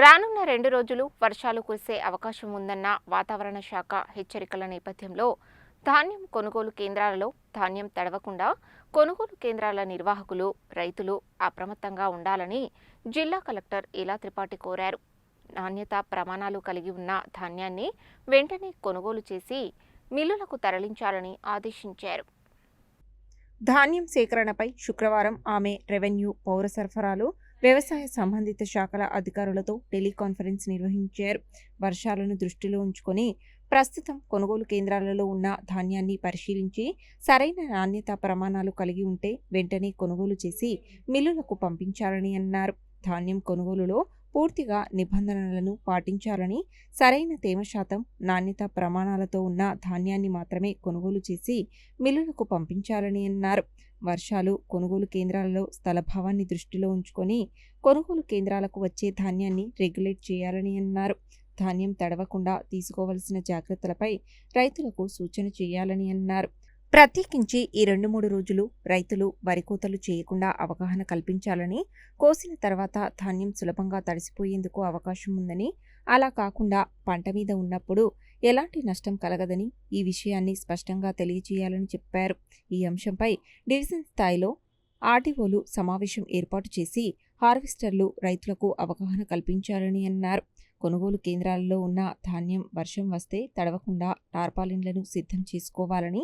రానున్న రెండు రోజులు వర్షాలు కురిసే అవకాశం ఉందన్న వాతావరణ శాఖ హెచ్చరికల నేపథ్యంలో ధాన్యం కొనుగోలు కేంద్రాలలో ధాన్యం తడవకుండా కొనుగోలు కేంద్రాల నిర్వాహకులు రైతులు అప్రమత్తంగా ఉండాలని జిల్లా కలెక్టర్ ఇలా త్రిపాఠి కోరారు. నాణ్యత ప్రమాణాలు కలిగి ఉన్న ధాన్యాన్ని వెంటనే కొనుగోలు చేసి మిల్లులకు తరలించాలని ఆదేశించారు. ధాన్యం సేకరణపై శుక్రవారం ఆమె రెవెన్యూ పౌర సరఫరాలు వ్యవసాయ సంబంధిత శాఖల అధికారులతో టెలికాన్ఫరెన్స్ నిర్వహించారు. వర్షాలను దృష్టిలో ఉంచుకొని ప్రస్తుతం కొనుగోలు కేంద్రాలలో ఉన్న ధాన్యాన్ని పరిశీలించి సరైన నాణ్యత ప్రమాణాలు కలిగి ఉంటే వెంటనే కొనుగోలు చేసి మిల్లులకు పంపించాలని అన్నారు. ధాన్యం కొనుగోలులో పూర్తిగా నిబంధనలను పాటించాలని సరైన తేమ శాతం నాణ్యత ప్రమాణాలతో ఉన్న ధాన్యాన్ని మాత్రమే కొనుగోలు చేసి మిల్లులకు పంపించాలని అన్నారు. వర్షాలు కొనుగోలు కేంద్రాలలో స్థలభావాన్ని దృష్టిలో ఉంచుకొని కొనుగోలు కేంద్రాలకు వచ్చే ధాన్యాన్ని రెగ్యులేట్ చేయాలని అన్నారు. ధాన్యం తడవకుండా తీసుకోవలసిన జాగ్రత్తలపై రైతులకు సూచన చేయాలని అన్నారు. ప్రత్యేకించి ఈ రెండు మూడు రోజులు రైతులు వరి కోతలు చేయకుండా అవగాహన కల్పించాలని కోసిన తర్వాత ధాన్యం సులభంగా తడిసిపోయేందుకు అవకాశం ఉందని అలా కాకుండా పంట మీద ఉన్నప్పుడు ఎలాంటి నష్టం కలగదని ఈ విషయాన్ని స్పష్టంగా తెలియజేయాలని చెప్పారు. ఈ అంశంపై డివిజన్ స్థాయిలో ఆర్టీఓలు సమావేశం ఏర్పాటు చేసి హార్వెస్టర్లు రైతులకు అవగాహన కల్పించాలని అన్నారు. కొనుగోలు కేంద్రాలలో ఉన్న ధాన్యం వర్షం వస్తే తడవకుండా టార్పాలిన్లను సిద్ధం చేసుకోవాలని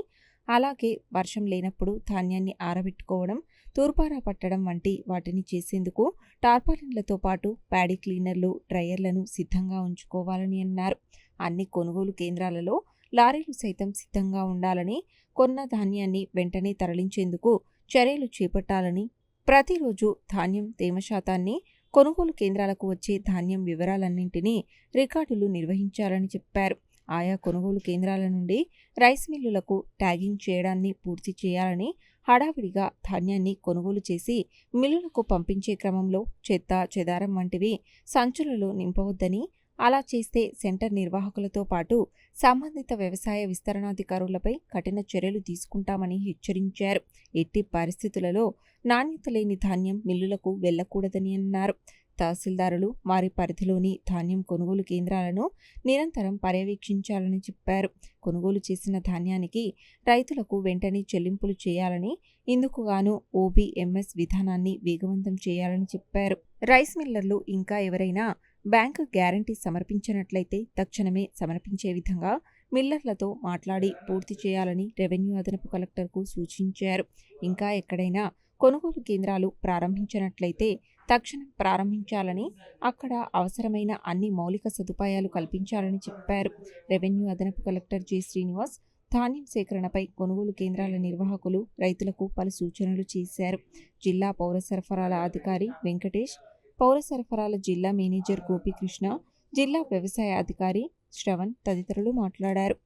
అలాగే వర్షం లేనప్పుడు ధాన్యాన్ని ఆరబెట్టుకోవడం తూర్పారా పట్టడం వంటి వాటిని చేసేందుకు టార్పాలిన్లతో పాటు ప్యాడీ క్లీనర్లు డ్రయర్లను సిద్ధంగా ఉంచుకోవాలని అన్నారు. అన్ని కొనుగోలు కేంద్రాలలో లారీలు సైతం సిద్ధంగా ఉండాలని కొన్న ధాన్యాన్ని వెంటనే తరలించేందుకు చర్యలు చేపట్టాలని ప్రతిరోజు ధాన్యం తేమ శాతాన్ని కొనుగోలు కేంద్రాలకు వచ్చే ధాన్యం వివరాలన్నింటినీ రికార్డులు నిర్వహించాలని చెప్పారు. ఆయా కొనుగోలు కేంద్రాల నుండి రైస్ మిల్లులకు ట్యాగింగ్ చేయడాన్ని పూర్తి చేయాలని హడావిడిగా ధాన్యాన్ని కొనుగోలు చేసి మిల్లులకు పంపించే క్రమంలో చెత్త చెదారం వంటివి సంచులలో నింపవద్దని అలా చేస్తే సెంటర్ నిర్వాహకులతో పాటు సంబంధిత వ్యవసాయ విస్తరణాధికారులపై కఠిన చర్యలు తీసుకుంటామని హెచ్చరించారు. ఎట్టి పరిస్థితులలో నాణ్యత లేని ధాన్యం మిల్లులకు వెళ్ళకూడదని అన్నారు. తహసీల్దారులు వారి పరిధిలోని ధాన్యం కొనుగోలు కేంద్రాలను నిరంతరం పర్యవేక్షించాలని చెప్పారు. కొనుగోలు చేసిన ధాన్యానికి రైతులకు వెంటనే చెల్లింపులు చేయాలని ఇందుకుగాను ఓబీఎంఎస్ విధానాన్ని వేగవంతం చేయాలని చెప్పారు. రైస్ మిల్లర్లు ఇంకా ఎవరైనా బ్యాంకు గ్యారంటీ సమర్పించినట్లయితే తక్షణమే సమర్పించే విధంగా మిల్లర్లతో మాట్లాడి పూర్తి చేయాలని రెవెన్యూ అదనపు కలెక్టర్కు సూచించారు. ఇంకా ఎక్కడైనా కొనుగోలు కేంద్రాలు ప్రారంభించినట్లయితే తక్షణం ప్రారంభించాలని అక్కడ అవసరమైన అన్ని మౌలిక సదుపాయాలు కల్పించాలని చెప్పారు. రెవెన్యూ అదనపు కలెక్టర్ జి. శ్రీనివాస్ ధాన్యం సేకరణపై కొనుగోలు కేంద్రాల నిర్వాహకులు రైతులకు పలు సూచనలు చేశారు. జిల్లా పౌర సరఫరాల అధికారి వెంకటేష్ పౌర సరఫరాల జిల్లా మేనేజర్ గోపీకృష్ణ జిల్లా వ్యవసాయ అధికారి శ్రవణ్ తదితరులు మాట్లాడారు.